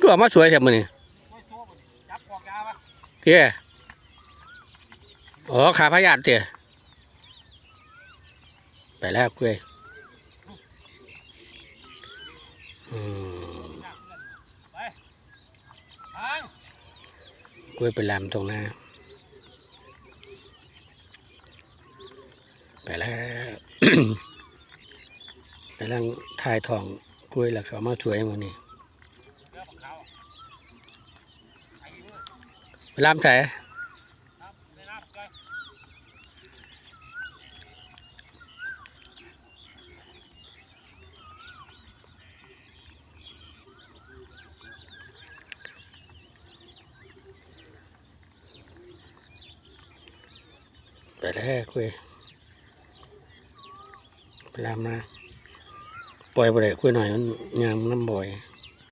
ก็เอามาสวยแถบมือนี่เตี้ยอ๋อขาพยาธิเตี้ยไปแล้วกล้วยกล้วยไปลามตรงหน้า ไปแล้วไปลังทายทองกล้วยแล้วเขามาช่วยมันนี่ เรือของเขา ไปลามแต่ไปแล้วกล้ยไปลามนะปล่อยไปเลยกล้วยหน่อยมันยามน้ำบ่อย